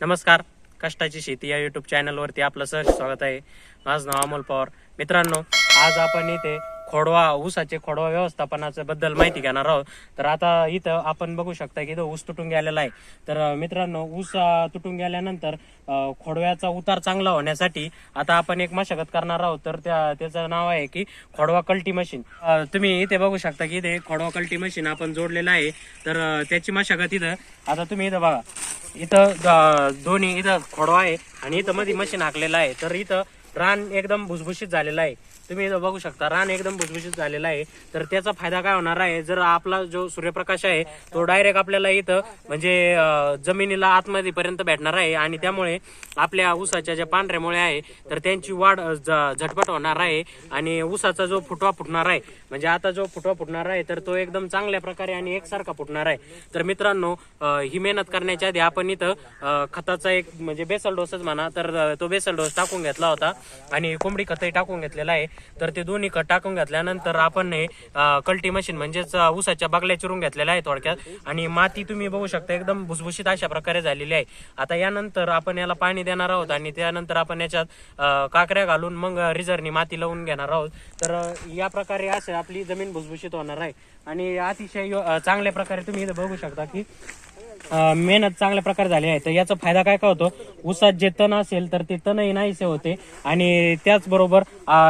नमस्कार. कष्टाची शेती या युट्यूब चॅनलवरती आपलं सहज स्वागत आहे. माझं नाव अमोल पवार. मित्रांनो आज आपण इथे खोडवा ऊसाचे खोडवा व्यवस्थापनाच्या बद्दल माहिती घेणार आहोत. तर आता इथं आपण बघू शकता की इथं ऊस तुटून गेलेला आहे. तर मित्रांनो ऊस तुटून गेल्यानंतर खोडव्याचा उतार चांगला होण्यासाठी आता आपण एक मशागत करणार आहोत. तर त्या त्याचं नाव आहे की खोडवा कल्टी मशीन. तुम्ही इथे बघू शकता की इथे खोडवा कल्टी मशीन आपण जोडलेलं आहे. तर त्याची मशागत इथं आता तुम्ही इथं बघा. इथं द- दोन्ही इथं खोडवा आहे आणि इथं मध्ये मशीन हाकलेलं आहे. तर इथं रान एकदम भुसभुशीत झालेलं आहे. तुम्ही इथं बघू शकता रान एकदम भुसभुशीत झालेला आहे. तर त्याचा फायदा काय होणार आहे? जर आपला जो सूर्यप्रकाश आहे तो डायरेक्ट आपल्याला इथं म्हणजे जमिनीला आतमध्ये पर्यंत भेटणार आहे आणि त्यामुळे आपल्या ऊसाच्या ज्या पांढऱ्या मुळे आहे तर त्यांची वाढ ज- झटपट होणार आहे आणि ऊसाचा जो फुटवा फुटणार आहे म्हणजे आता जो फुटवा फुटणार आहे तर तो एकदम चांगल्या प्रकारे आणि एकसारखा फुटणार आहे. तर मित्रांनो ही मेहनत करण्याच्या आधी आपण इथं खताचा एक म्हणजे बेसल डोसच म्हणा तर तो बेसल डोस टाकून घेतला होता आणि कोंबडी खतही टाकून घेतलेला आहे. तर ते दोन्ही खत टाकून घातल्यानंतर आपण हे कल्टी मशीन म्हणजेच ऊसाच्या बागल्या चिरून घेतलेल्या आहे थोडक्यात. आणि माती तुम्ही बघू शकता एकदम भुसभुशीत अशा प्रकारे झालेली आहे. आता यानंतर आपण याला पाणी देणार आहोत आणि त्यानंतर आपण याच्यात काकऱ्या घालून मग रिझरनी माती लावून घेणार आहोत. तर या प्रकारे असे आपली जमीन भुसभुशीत होणार आहे. आणि अतिशय चांगल्या प्रकारे तुम्ही इथं बघू शकता की मेहनत चांगल्या प्रकारे झाली आहे. तर याचा फायदा काय काय होतो? ऊसात जे तण असेल तर ते तणही नाहीसे होते. आणि त्याचबरोबर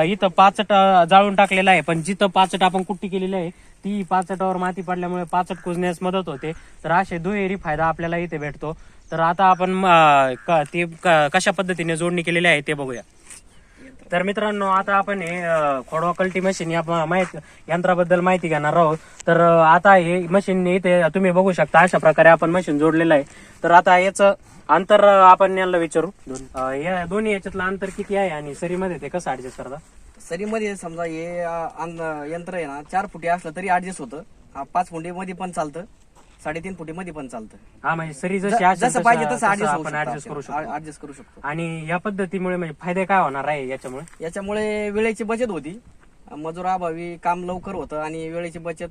इथं पाचट जाळून टाकलेलं आहे. पण जिथं पाचट आपण कुट्टी केलेली आहे ती पाचटावर माती पडल्यामुळे पाचट कुजण्यास मदत होते. तर असे दुहेरी फायदा आपल्याला इथे भेटतो. तर आता आपण क- ते क- कशा पद्धतीने जोडणी केलेली आहे ते बघूया. तर मित्रांनो आता आपण हे खोडवा कल्टी मशीन या माहीत यंत्राबद्दल माहिती घेणार आहोत. तर आता हे मशीन इथे तुम्ही बघू शकता अशा प्रकारे आपण मशीन जोडलेलं आहे. तर आता याचं अंतर आपण यांना विचारू. या दोन्ही याच्यातलं अंतर किती आहे आणि सरीमध्ये ते कसं ऍडजस्ट करता? सरीमध्ये समजा हे अन्न- यंत्र आहे ना चार फुटी असलं तरी ऍडजस्ट होतं. पाच फुटी मध्ये पण चालतं. साडेतीन फुटी मध्ये पण चालतं हा म्हणजे सरी जशी असेल जसं पाहिजे तसं आपण ऍडजस्ट करू शकतो. ऍडजस्ट करू शकतो. आणि या पद्धतीमुळे म्हणजे फायदे काय होणार आहे याच्यामुळे? याच्यामुळे वेळेची बचत होती. मजुराअभावी काम लवकर होतं आणि वेळेची बचत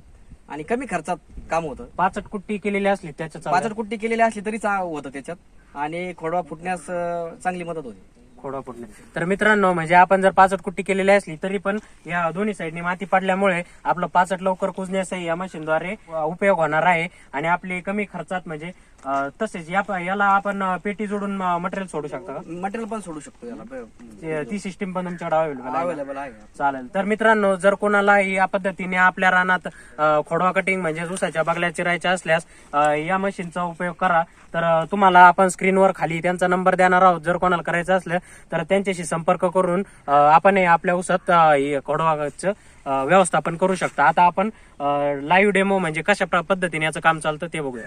आणि कमी खर्चात काम होतं. पाचट कुट्टी केलेली असली त्याच्या पाचट कुट्टी केलेली असली तरी चा- होतं त्याच्यात. आणि खोडवा फुटण्यास अ, चांगली मदत होती. खोडा फुटणे तर मित्रांनो म्हणजे आपण जर पाचट कुट्टी केलेली असली तरी पण या दोन्ही साईडनी माती पडल्यामुळे आपलं पाचट लवकर कुजण्यासही या मशीनद्वारे उपयोग होणार आहे. आणि आपले कमी खर्चात म्हणजे तसेच या याला आपण पेटी जोडून मटेरियल सोडू शकता का? मटेरियल पण सोडू शकतो याला. ते- सिस्टीम पण तुमच्याकडे अवेलेबल आहे अवेलेबल आहे. चालेल. तर मित्रांनो जर कोणाला या पद्धतीने आपल्या रानात खोडवा कटिंग म्हणजे ऊसाच्या बागल्या चिरायच्या असल्यास या मशीनचा उपयोग करा. तर तुम्हाला आपण स्क्रीनवर खाली त्यांचा नंबर देणार आहोत. जर कोणाला करायचं असलं तर त्यांच्याशी संपर्क करून आपण हे आपल्या ऊसात अ, व्यवस्थापन करू शकता. आता आपण लाईव्ह डेमो म्हणजे कशा पद्धतीने याचं काम चालतं ते बघूया.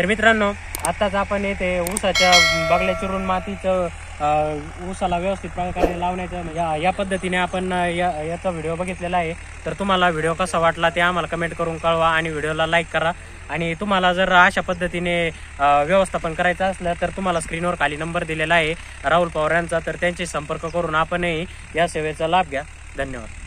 तर मित्रांनो आत्ताच आपण येथे ऊसाच्या बागल्या चिरून मातीचं ऊसाला व्यवस्थित प्रकारे लावण्याचं म्हणजे या- या पद्धतीने आपण अं, या याचा व्हिडिओ बघितलेला आहे. तर तुम्हाला व्हिडिओ कसा वाटला ते आम्हाला कमेंट करून कळवा आणि व्हिडिओला लाईक करा. आणि तुम्हाला जर अशा पद्धतीने व्यवस्थापन करायचं असलं तर तुम्हाला स्क्रीनवर खाली नंबर दिलेला आहे राहुल पवार यांचा तर त्यांचे संपर्क करून आपणही या सेवेचा लाभ घ्या. धन्यवाद.